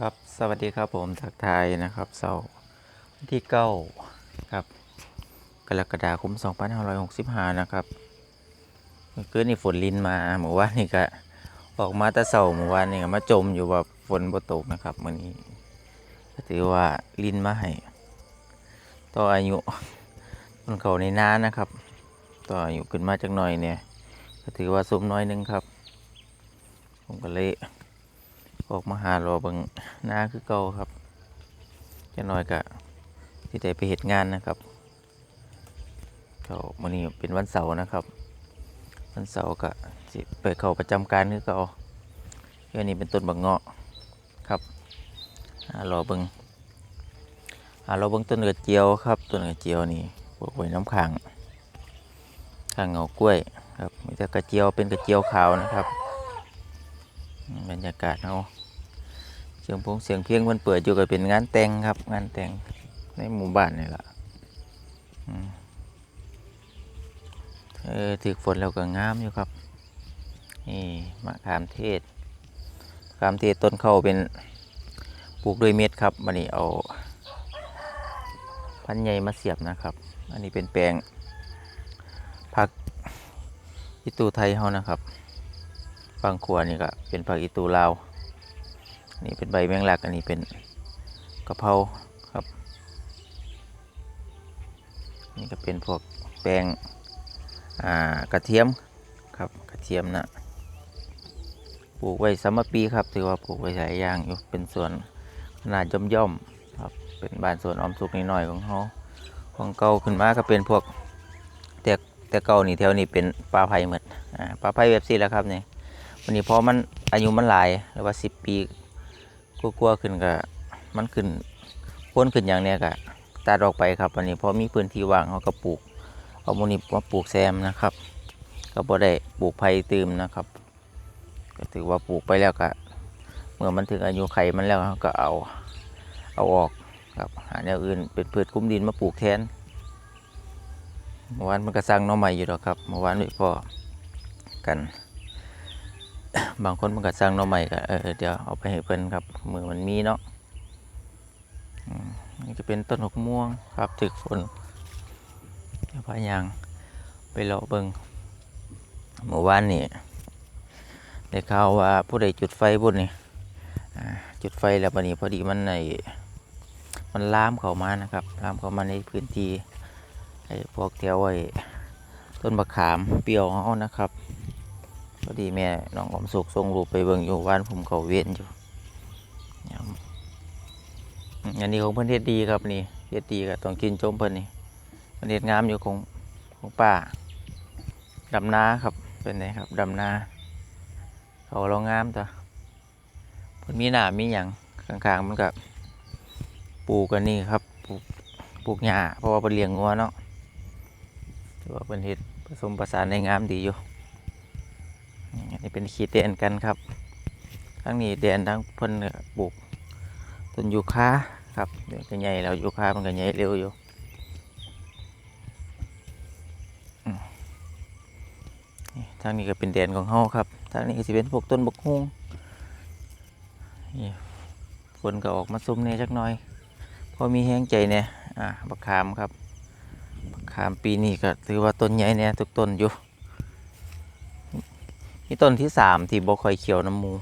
ครับ สวัสดีครับผมทักทายนะครับเสาร์ที่เก้าครับ กรกฎาคม2565 นะครับเมื่อคืนนี่ฝนลินมาเมื่อวานี่ก็ออกมาแต่เสาร์เมื่อวานี่ก็มาจมอยู่ว่าฝนบ่ตกนะครับมื้อนี้ก็ถือว่าลินมาให้ต่ออายุคนเขาในน้านะครับ ต่ออายุขึ้นมาจักหน่อยเนี่ยก็ถือว่าสมน้อยนึงครับ ผมก็เลย ออกมาหารอเบิงหน้าคือเก่าครับจะน้อยกะที่ได้ไปเหตุงานนะครับเขาวันนี้เป็นวันเสาร์นะครับ วันเสาร์ก็สิไปเขาประจำการคือเก่าเดี๋ยวนี้เป็นต้นบักเงาะครับหารอเบิงหารอเบิงต้นกระเจียวครับต้นกระเจียวนี่ปลูกไว้น้ำขังข้างเงากล้วยครับมีแต่กระเจียวเป็นกระเจียวขาวนะครับ บรรยากาศเอาะ เสียงพงเสียงเพียงมันเปิดอยู่ก็เป็นงานแต่งครับ งานแต่งในหมู่บ้านนี่แหละอืมเออถึกฝนแล้วก็งามอยู่ครับนี่มะขามเทศมะขามเทศต้นเข้าเป็นปลูกด้วยเม็ดครับมันนี้เอาพันธุ์ใหญ่มาเสียบนะครับ อันนี้เป็นแปลงผักอิตูไทยเฮานะครับฝั่งขวานี่ก็เป็นผักอีตูลาว นี่เป็นใบแมงลักอันนี้เป็นกะเพราครับ นี่ก็เป็นพวกแปงอ่ากระเทียมครับกระเทียมนะปลูกไว้สามปีครับถือว่าปลูกไว้หลายอย่างอยู่เป็นส่วนขนาดย่อมๆครับเป็นบ้านสวนออมสุกนิดหน่อยของเขาของเก่าขึ้นมาก็เป็นพวกแต่แต่เก่านี่แถวนี้เป็นปลาไผ่หมดอ่าปลาไผ่แบบซี่แล้วครับนี่วันนี้พอมันอายุมันหลายหรือว่าสิบปี กลัวๆขึ้นก็มันขึ้นพ้นขึ้นอย่างเนี้ยก็ตัดออกไปครับวันนี้พอมีพื้นที่ว่างเขาก็ปลูกเอาโมนิมาปลูกแซมนะครับ ก็บ่ได้ปลูกไผ่ตืมนะครับ ก็ถือว่าปลูกไปแล้วก็เมื่อมันถึงอายุไขมันแล้วเขาก็เอาเอาออกครับหาแนวอื่นเป็นพืชคุ้มดินมาปลูกแทนเมื่อวานมันก็สร้างน้องใหม่อยู่หรอกครับเมื่อวานไม่พอกัน บางคนมันก็สร้างหน้อใหม่ก็เออเดี๋ยวเอาไปให้เพิ่นครับมือมันมีเนาะอืมนี่จะเป็นต้นหกม่วงครับถึกฝนเดี๋ยวพายางไปเลาะเบิงเมื่อวานนี่ได้ข่าวว่าผู้ใดจุดไฟบุญนี่จุดไฟแล้ววันนี้พอดีมันในมันลามเข้ามานะครับลามเข้ามาในพื้นที่ไอ้พวกแถวไอ้ต้นมะขามเปรี้ยวเขานะครับ พอดีแม่น้องอมสุกส่งรูปไปเบิ่งอยู่บ้านผมเขาเวียนอยู่เนี่ยอืมอันนี้ของเพิ่นเฮ็ดดีครับนี่เฮ็ดดีก็ต้องกินชมเพิ่นนี่เพิ่นเฮ็ดงามอยู่ของของป้าดำนาครับเป็นไงครับดำนาเขาเรางามต่อเพิ่นมีหนามีหยังข้างๆมันก็ปลูกกันนี่ครับปลูกปลูกหญ้าเพราะว่าเพิ่นเลี้ยงงัวเนาะถือว่าเพิ่นเฮ็ดผสมผสานได้งามดีอยู่ นนี้เป็นขีดแดนกันครับทั้งนี้แดนทั้งเพิ่นปลูกต้นยูคาครับเดี๋ยวก็ใหญ่แล้วยูคามันก็ใหญ่เร็วอยู่อืมนี่ทางนี้ก็เป็นแดนของเฮาครับ ทางนี้ก็สิเป็นพวกต้นบกฮุงนี่ฝนก็ออกมาซุ่มเนี่ยจักหน่อย พอมีแห้งใจเนี่ยอ่าบักขามครับ บักขามปีนี้ก็ถือว่าต้นใหญ่เนี่ยทุกต้นอยู่ นี่ต้นที่สามที่บกคอยเขียวน้ำมู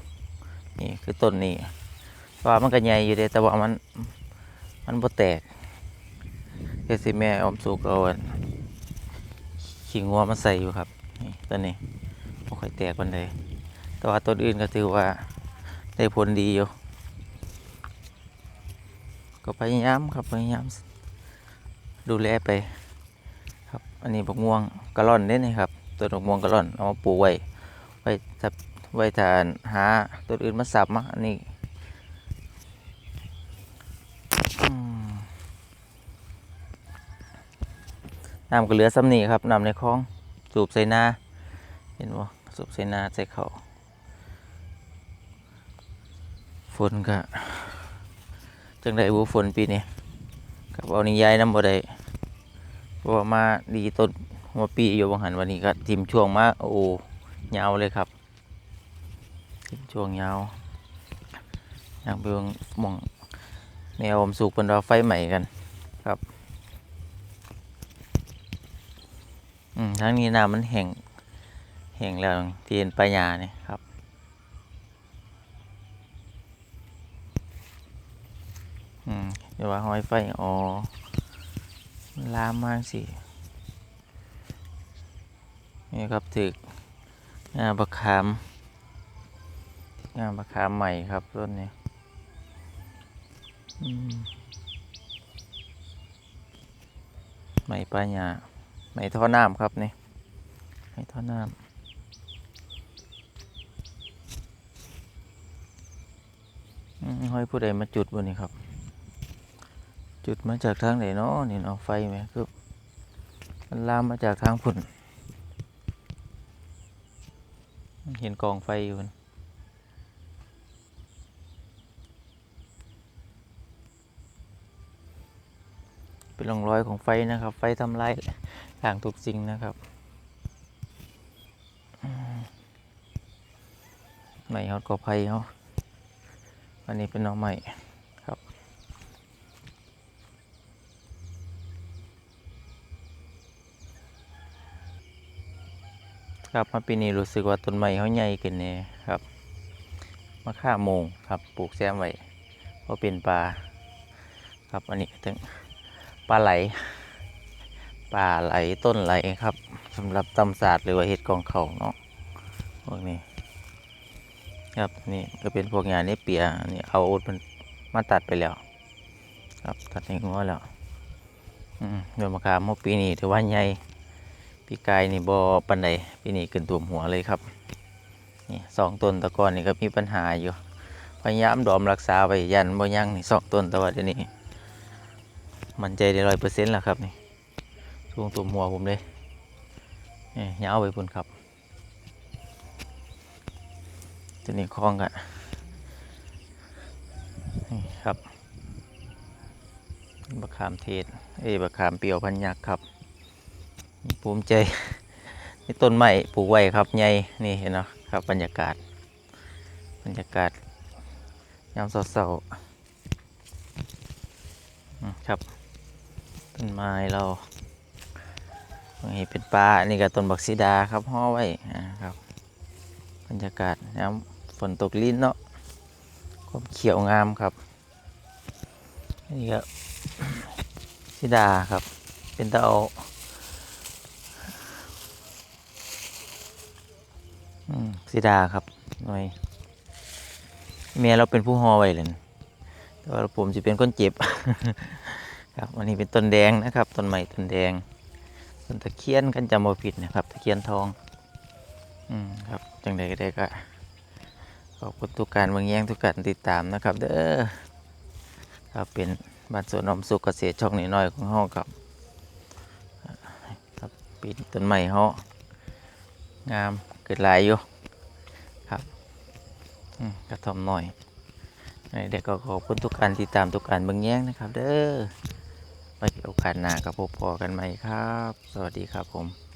นี่คือต้นนี้ว่ามันก็ใหญ่อยู่เด้แต่ว่ามันมันบ่แตกเดี๋ยวสิแม่อมสุกเอาขิงวัวมาใส่อยู่ครับนี่ต้นนี้บ่ค่อยแตกปันใดแต่ว่าต้นอื่นก็ถือว่าได้ผลดีอยู่ก็พยายามครับพยายามดูแลไป ครับ อันนี้บกม่วงกระล่อนเด้นี่ครับต้นบกม่วงกระล่อนเอามาปลูกไว้ ไว้ถ้าไว้ทานหาตัวอื่นมาสับมาอันนี้น้ำก็เหลือซ้ำนี่ครับน้ำในคลองสูบใส่นาเห็นบ่สูบใส่นาใส่เขาฝนก็จังได้บูฝนปีนี้กับเอานิยายน้ำบ่ได้เพราะว่ามาดีต้นหัวปีอยู่บางหันวันนี้ก็ทิมช่วงมาโอ้ ยาวเลยครับช่วงยาวอยากไปเบิ่งมองแมวอมสุกเป็นเราไฟใหม่กันครับอืมทั้งนี้น้ำมันแห้งแห้งแล้วที่เห็นปลายาเนี่ยครับอืมเดี๋ยวว่าห้อยไฟอ๋อลามมากสินี่ครับถึก งาบะขามงาบะขามใหม่ครับต้นนี้ใหม่ปลาหยาใหม่ท่อน้ำครับนี่ใหม่ท่อน้ำห้อยผู้ใดมาจุดบนนี้ครับ จุดมาจากทางไหนเนาะนี่เนาะไฟไหมคือมันลามมาจากทางพุ่น เห็นกองไฟอยู่มันเป็นร่องรอยของไฟนะครับ ไฟทำลายต่างทุกสิ่งนะครับใหม่ฮอตกอไผ่เขาอันนี้เป็นน้องใหม่ครับ ครับมาปีนี้รู้สึกว่าต้นไม้เขาใหญ่ขึ้นเนี่ยครับมะข่าโมงครับปลูกแซมไว้เพราะเป็นปลาครับอันนี้ถึงปลาไหลปลาไหลต้นไหลครับสำหรับตำศาสตร์หรือว่าเห็ดกองเขาเนาะพวกนี้ครับนี่ก็เป็นพวกงานนี้เปียนี่เอาอุดมันมาตัดไปแล้ว ครับตัดให้งัวแล้วอืมโดนมะขามเมื่อปีนี้ถือว่าใหญ่ ปีกายนี่บอปันใดปีนี้ขึ้นตัวหัวเลยครับนี่สองต้นตะกอนนี่ก็มีปัญหาอยู่พยายามดอมรักษาไว้ยันบ่ยังนี่สองต้นต่ว่าเดี๋ยวนี้มันใจได้ร้อยเปอร์เซ็นต์แล้วครับนี่ช่วงตัวหัวผมเลยนี่ยาวไปพุ่นครับตัวนี้คล้องกันนี่ครับบะขามเทศ เอ้ยบะขามเปียวพันยักษ์ครับ ภูมิใจนี่ต้นไม้ปลูกไว้ครับใหญ่นี่เห็นเนาะครับบรรยากาศ บรรยากาศยามเศร้าๆครับ ต้นไม้เรานี่เป็นปลานนี้ก็ต้นบักซีดาครับห่อไว้ครับ บรรยากาศยามฝนตกลิ้นเนาะความเขียวงามครับนี่ก็ซีดาครับ เป็นตะเอา อืม สีดาครับหน่อยเมียเราเป็นผู้ฮอไว้เลยแต่ว่าผมจะเป็นคนเจ็บ ครับวันนี้เป็นต้นแดงนะครับต้นใหม่ต้นแดงต้นตะเคียนกันจำบ่ผิดนะครับตะเคียนทอง อืมครับจังใดก็ได้ก็ขอบคุณทุกการเมืองแย่งทุกการติดตามนะครับ เด้อครับเป็นบ้านสวนนมสุขเกษตรช่องน้อยๆของเฮาครับครับปีต้นใหม่เฮา งามเกิดหลายอยู่ครับกระทอมหน่อยเด็กก็ขอบคุณทุกการติดตามทุกการเบิ่งแย้งนะครับ เด้อไว้โอกาสหน้ากับพบพอกันใหม่ครับ สวัสดีครับผม